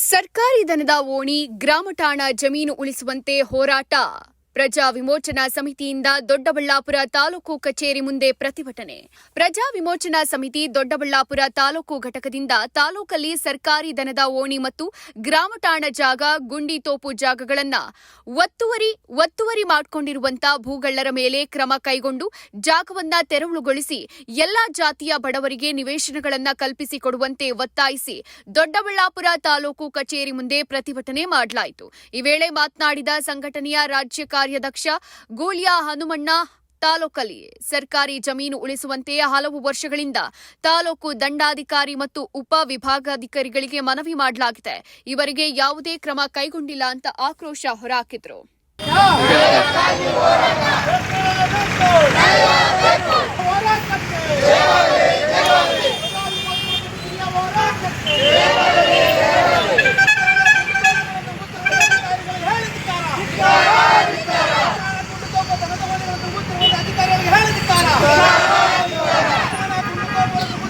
ಸರ್ಕಾರಿ ದನದ ಓಣಿ ಗ್ರಾಮಠಾಣ ಜಮೀನು ಉಳಿಸುವಂತೆ ಹೋರಾಟ. ಪ್ರಜಾ ವಿಮೋಚನಾ ಸಮಿತಿಯಿಂದ ದೊಡ್ಡಬಳ್ಳಾಪುರ ತಾಲೂಕು ಕಚೇರಿ ಮುಂದೆ ಪ್ರತಿಭಟನೆ. ಪ್ರಜಾ ವಿಮೋಚನಾ ಸಮಿತಿ ದೊಡ್ಡಬಳ್ಳಾಪುರ ತಾಲೂಕು ಘಟಕದಿಂದ ತಾಲೂಕಲ್ಲಿ ಸರ್ಕಾರಿ ದನದ ಓಣಿ ಮತ್ತು ಗ್ರಾಮಠಾಣ ಜಾಗ, ಗುಂಡಿ ತೋಪು ಜಾಗಗಳನ್ನ ಒತ್ತುವರಿ ಒತ್ತುವರಿ ಮಾಡಿಕೊಂಡಿರುವಂತ ಭೂಗಳ್ಳರ ಮೇಲೆ ಕ್ರಮ ಕೈಗೊಂಡು ಜಾಗವನ್ನ ತೆರವುಗೊಳಿಸಿ ಎಲ್ಲಾ ಜಾತಿಯ ಬಡವರಿಗೆ ನಿವೇಶನಗಳನ್ನ ಕಲ್ಪಿಸಿಕೊಡುವಂತೆ ಒತ್ತಾಯಿಸಿ ದೊಡ್ಡಬಳ್ಳಾಪುರ ತಾಲೂಕು ಕಚೇರಿ ಮುಂದೆ ಪ್ರತಿಭಟನೆ ಮಾಡಲಾಯಿತು. ಈ ವೇಳೆ ಮಾತನಾಡಿದ ಸಂಘಟನೆಯ ರಾಜ್ಯ ಕಾರ್ಯಾಧ್ಯಕ್ಷ ಗೋಲಿಯಾ ಹನುಮಣ್ಣ ತಾಲೂಕಲ್ಲಿ ಸರ್ಕಾರಿ ಜಮೀನು ಉಳಿಸುವಂತೆ ಹಲವು ವರ್ಷಗಳಿಂದ ತಾಲೂಕು ದಂಡಾಧಿಕಾರಿ ಮತ್ತು ಉಪ ವಿಭಾಗಾಧಿಕಾರಿಗಳಿಗೆ ಮನವಿ ಮಾಡಲಾಗಿದೆ. ಇವರಿಗೆ ಯಾವುದೇ ಕ್ರಮ ಕೈಗೊಂಡಿಲ್ಲ ಅಂತ ಆಕ್ರೋಶ ಹೊರಹಾಕಿದ್ರು